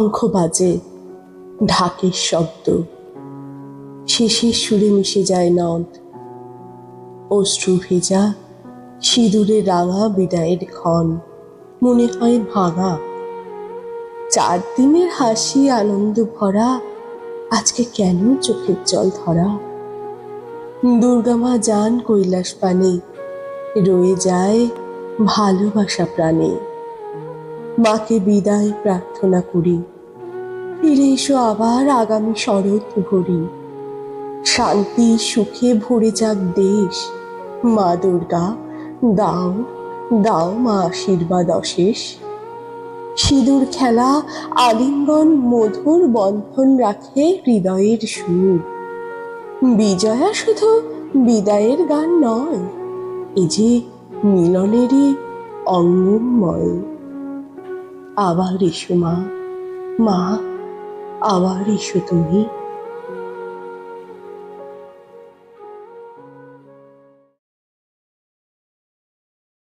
শঙ্খ বাজে, ঢাকের শব্দ। শেষের সুরে মিশে যায় নদ। অশ্রু ভেজা, সিঁদুরে রাঙা বিদায়ের ক্ষণ। মনে হয় ভাঙা। চার দিনের হাসি, আনন্দ ভরা, আজকে কেন চোখের জল ধরা? দুর্গামা যান কৈলাস পানে, রয়ে যায় ভালোবাসা প্রাণে। মাকে বিদায় প্রার্থনা করি। ফিরে এসো আবার আগামী শরৎ ভরি। শান্তি, সুখে ভরে যাক দেশ। মা দুর্গা, দাও দাও মা আশীর্বাদ অশেষ। সিঁদুর খেলা, আলিঙ্গন, মধুর বন্ধন রাখে হৃদয়ের সুর। বিজয়া শুধু বিদায়ের গান নয়, এ যে মিলনেরই অঙ্গময়। আবার এসো মা। মা আবার এসো তুমি।